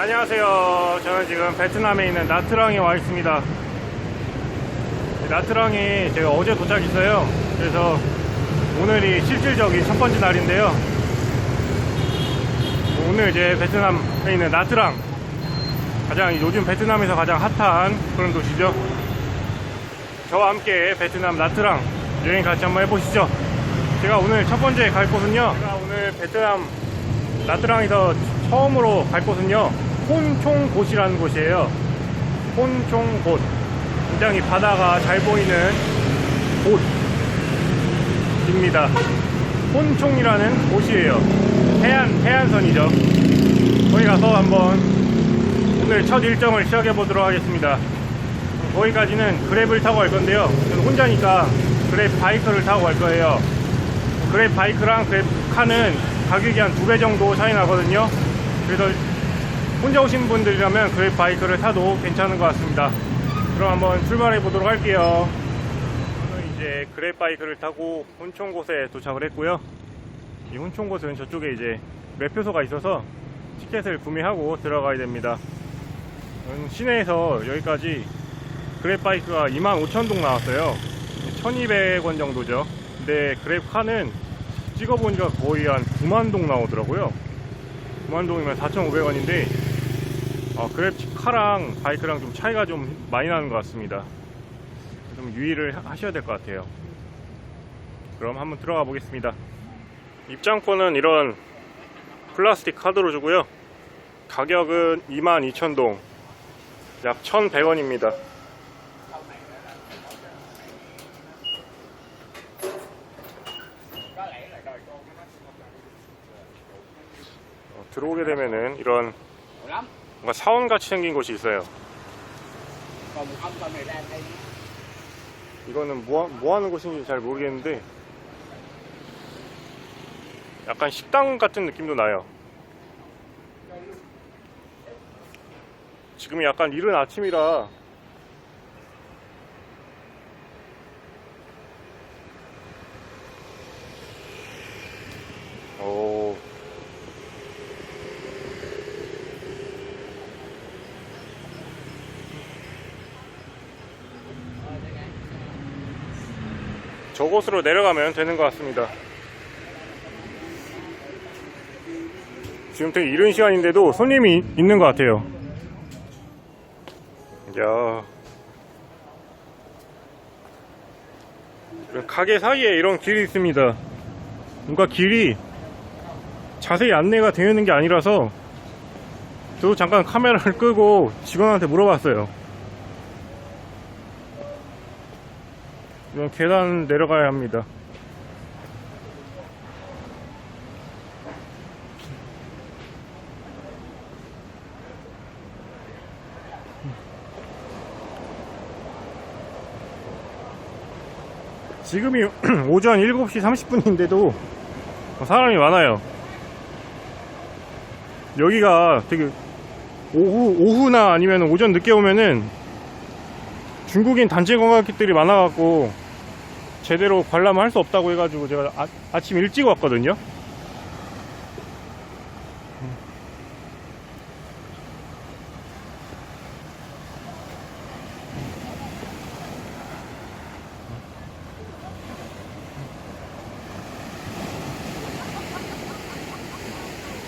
안녕하세요. 저는 지금 베트남에 있는 나트랑에 와 있습니다. 나트랑이 제가 어제 도착했어요. 그래서 오늘이 실질적인 첫 번째 날인데요. 오늘 이제 베트남에 있는 나트랑 가장 요즘 베트남에서 가장 핫한 그런 도시죠. 저와 함께 베트남 나트랑 여행 같이 한번 해보시죠. 제가 오늘 첫 번째 갈 곳은요. 제가 오늘 베트남 나트랑에서 처음으로 갈 곳은요. 혼총곳이라는 곳이에요. 혼총곳. 굉장히 바다가 잘 보이는 곳입니다. 혼총이라는 곳이에요. 해안, 해안선이죠. 거기 가서 한번 오늘 첫 일정을 시작해 보도록 하겠습니다. 거기까지는 그랩을 타고 갈 건데요. 저는 혼자니까 그랩 바이크를 타고 갈 거예요. 그랩 바이크랑 그랩 카는 가격이 한 두 배 정도 차이 나거든요. 그래서 혼자 오신 분들이라면 그랩 바이크를 타도 괜찮은 것 같습니다. 그럼 한번 출발해 보도록 할게요. 저는 이제 그랩 바이크를 타고 혼총곳에 도착을 했고요. 이 혼총곳은 저쪽에 이제 매표소가 있어서 티켓을 구매하고 들어가야 됩니다. 음, 시내에서 여기까지 그랩 바이크가 25,000동 나왔어요. 1,200원 정도죠. 근데 그랩 카는 찍어보니까 거의 한 9만동 나오더라고요. 9만동이면 4,500원인데 어, 그랩 카랑 바이크랑 좀 차이가 좀 많이 나는 것 같습니다. 좀 유의를 하- 하셔야 될 것 같아요. 그럼 한번 들어가 보겠습니다. 입장권은 이런 플라스틱 카드로 주고요. 가격은 22,000동, 약 1,100원입니다. 어, 들어오게 되면은 이런 뭔가 사원같이 생긴 곳이 있어요. 이거는 뭐, 하- 뭐 하는 곳인지 잘 모르겠는데 약간 식당 같은 느낌도 나요. 지금 약간 이른 아침이라 저곳으로 내려가면 되는 것 같습니다. 지금 되게 이른 시간인데도 손님이 있는 것 같아요. 야. 가게 사이에 이런 길이 있습니다. 뭔가 길이 자세히 안내가 되어 있는 게 아니라서 저도 잠깐 카메라를 끄고 직원한테 물어봤어요. 이런 계단 내려가야 합니다. 지금이 오전 7시 30분인데도 사람이 많아요. 여기가 되게 오후, 오후나 아니면 오전 늦게 오면은 중국인 단체 관광객들이 많아갖고 제대로 관람을 할 수 없다고 해가지고 제가 아, 아침 일찍 왔거든요.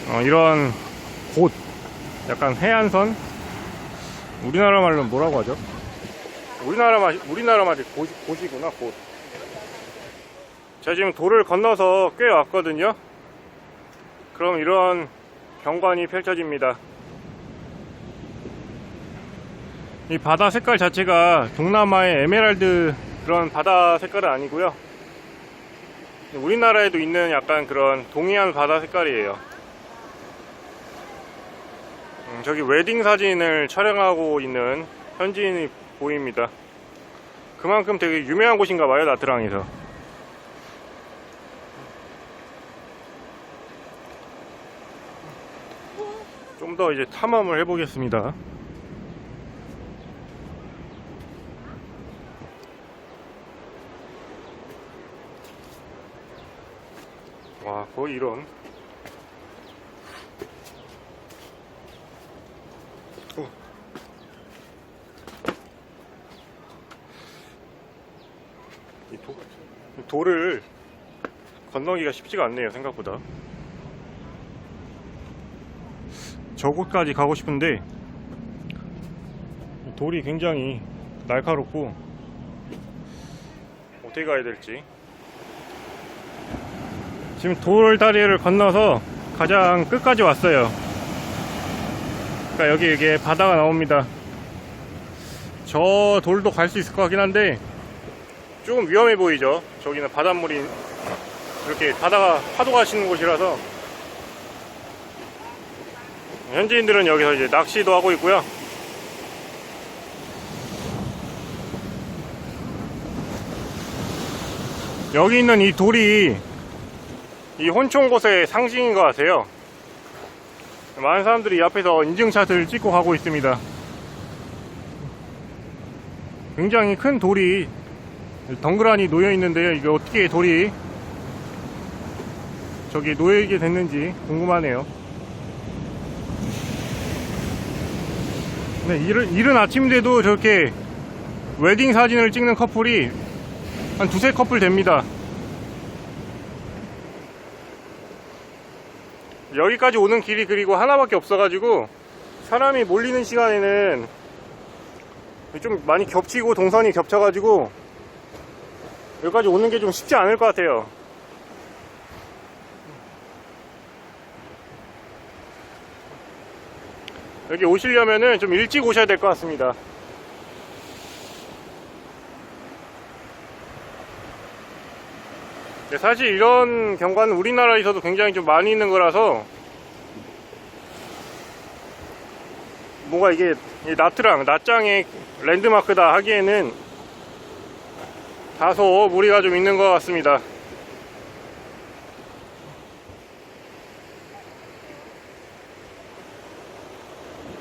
어, 이런 곳, 약간 해안선, 우리나라 말로 뭐라고 하죠? 우리나라 말, 우리나라 말이 고, 고지구나, 곳. 제가 지금 도를 건너서 꽤 왔거든요. 그럼 이런 경관이 펼쳐집니다. 이 바다 색깔 자체가 동남아의 에메랄드 그런 바다 색깔은 아니고요. 우리나라에도 있는 약간 그런 동해안 바다 색깔이에요. 음, 저기 웨딩 사진을 촬영하고 있는 현지인이 보입니다. 그만큼 되게 유명한 곳인가 봐요, 나트랑에서. 좀 더 이제 탐험을 해보겠습니다. 와, 거의 이런 돌을 건너기가 쉽지가 않네요, 생각보다. 저곳까지 가고 싶은데, 이 돌이 굉장히 날카롭고, 어떻게 가야 될지. 지금 돌다리를 건너서 가장 끝까지 왔어요. 그러니까 여기 이게 바다가 나옵니다. 저 돌도 갈 수 있을 것 같긴 한데 조금 위험해 보이죠. 저기는 바닷물이 이렇게 바다가 파도가 치는 곳이라서 현지인들은 여기서 이제 낚시도 하고 있고요. 여기 있는 이 돌이 이 혼촌곳의 상징인 것 같아요. 많은 사람들이 이 앞에서 인증샷을 찍고 가고 있습니다. 굉장히 큰 돌이 덩그러니 놓여 있는데요. 이게 어떻게 돌이 저기 놓이게 됐는지 궁금하네요. 네, 이른, 이른 아침인데도 저렇게 웨딩 사진을 찍는 커플이 한 두세 커플 됩니다. 여기까지 오는 길이 그리고 하나밖에 없어가지고 사람이 몰리는 시간에는 좀 많이 겹치고 동선이 겹쳐가지고 여기까지 오는 게 좀 쉽지 않을 것 같아요. 여기 오시려면은 좀 일찍 오셔야 될 것 같습니다. 네, 사실 이런 경관은 우리나라에서도 굉장히 좀 많이 있는 거라서 뭔가 이게 이 나트랑, 나짱의 랜드마크다 하기에는 다소 무리가 좀 있는 것 같습니다.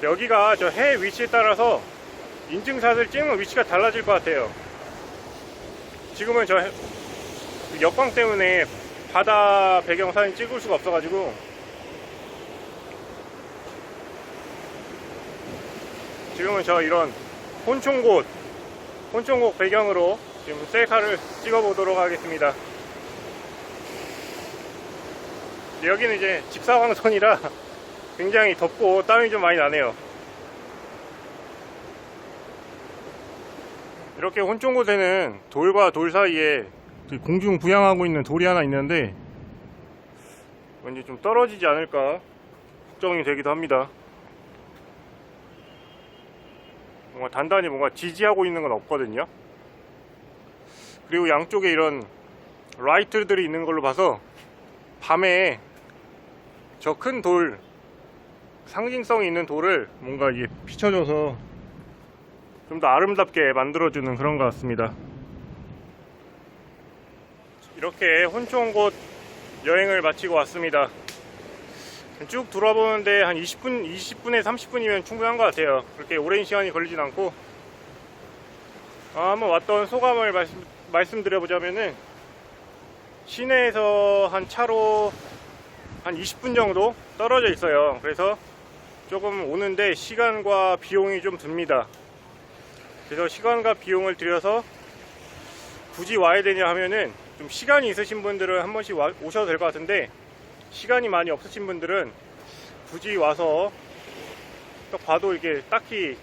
여기가 저 해 위치에 따라서 인증샷을 찍는 위치가 달라질 것 같아요. 지금은 저 해- 역광 때문에 바다 배경 사진 찍을 수가 없어가지고 지금은 저 이런 혼총곳 혼총곳 배경으로 지금 셀카를 찍어 보도록 하겠습니다 여기는 이제 직사광선이라 굉장히 덥고 땀이 좀 많이 나네요 이렇게 혼총곳에는 돌과 돌 사이에 공중 부양하고 있는 돌이 하나 있는데 왠지 좀 떨어지지 않을까 걱정이 되기도 합니다. 뭔가 단단히 뭔가 지지하고 있는 건 없거든요. 그리고 양쪽에 이런 라이트들이 있는 걸로 봐서 밤에 저 큰 돌, 상징성이 있는 돌을 뭔가 이게 비춰줘서 좀 더 아름답게 만들어주는 그런 것 같습니다. 이렇게 혼촌 곳 여행을 마치고 왔습니다. 쭉 돌아보는데 한 20분, 20분에 30분이면 충분한 것 같아요. 그렇게 오랜 시간이 걸리진 않고. 아, 한번 왔던 소감을 말씀, 말씀드려보자면은 시내에서 한 차로 한 20분 정도 떨어져 있어요. 그래서 조금 오는데 시간과 비용이 좀 듭니다. 그래서 시간과 비용을 들여서 굳이 와야 되냐 하면은 좀 시간이 있으신 분들은 한 번씩 와- 오셔도 될 것 같은데 시간이 많이 없으신 분들은 굳이 와서 딱 봐도 이게 딱히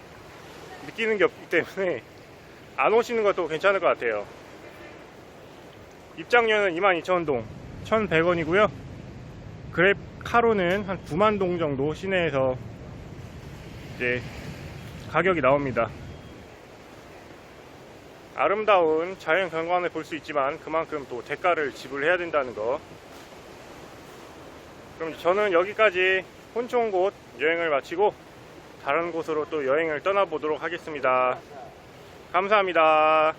느끼는 게 없기 때문에 안 오시는 것도 괜찮을 것 같아요. 입장료는 22,000동 1,100원이고요. 그랩 카로는 한 9만 동 정도 시내에서 이제 가격이 나옵니다. 아름다운 자연 경관을 볼 수 있지만 그만큼 또 대가를 지불해야 된다는 거. 그럼 저는 여기까지 혼촌곳 여행을 마치고 다른 곳으로 또 여행을 떠나보도록 하겠습니다. 감사합니다.